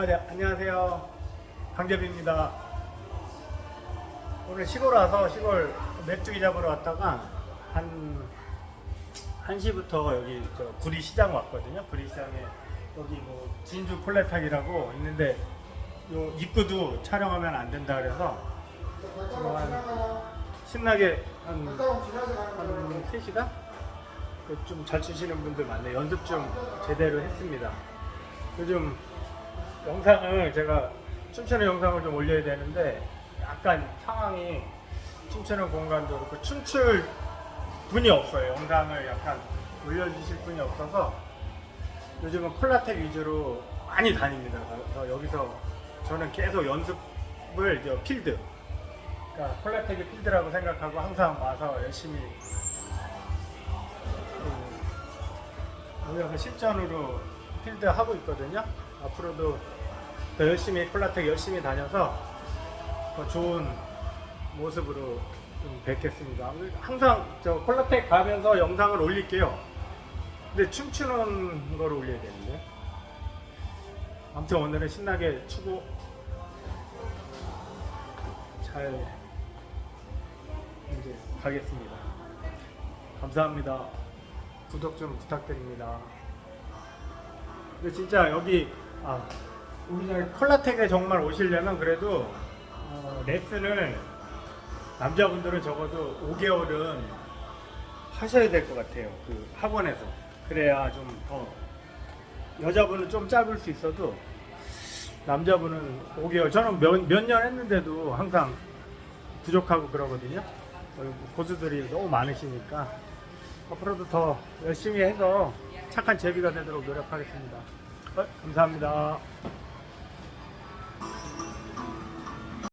아, 네, 안녕하세요. 강재빈입니다. 오늘 시골 와서 시골 메뚜기 잡으러 왔다가 한 1시부터 여기 저 구리 시장 왔거든요. 구리 시장에 여기 뭐 진주 콜레탁이라고 있는데 요 입구도 촬영하면 안 된다 그래서 지금 한 신나게 한, 한 3시간? 좀잘 추시는 분들 많네. 연습 좀 제대로 했습니다. 요즘 영상을 제가 춤추는 영상을 좀 올려야 되는데 약간 상황이 춤추는 공간도 그렇고 춤출 분이 없어요. 영상을 약간 올려주실 분이 없어서 요즘은 콜라텍 위주로 많이 다닙니다. 그래서 여기서 저는 계속 연습을 저 필드, 그러니까 콜라텍이 필드라고 생각하고 항상 와서 열심히 그 여기 와서 실전으로 필드 하고 있거든요. 앞으로도 더 열심히 콜라텍 열심히 다녀서 더 좋은 모습으로 좀 뵙겠습니다. 항상 저 콜라텍 가면서 영상을 올릴게요. 근데 춤추는 거를 올려야 되는데. 아무튼 오늘은 신나게 추고 잘 이제 가겠습니다. 감사합니다. 구독 좀 부탁드립니다. 근데 진짜 여기 아 우리나라 콜라텍에 정말 오시려면 그래도 어, 레슨을 남자분들은 적어도 5개월은 하셔야 될 것 같아요. 그 학원에서 그래야 좀 더 여자분은 좀 짧을 수 있어도 남자분은 5개월 저는 몇년 했는데도 항상 부족하고 그러거든요. 어, 고수들이 너무 많으시니까 앞으로도 더 열심히 해서 착한 제비가 되도록 노력하겠습니다. 어, 감사합니다.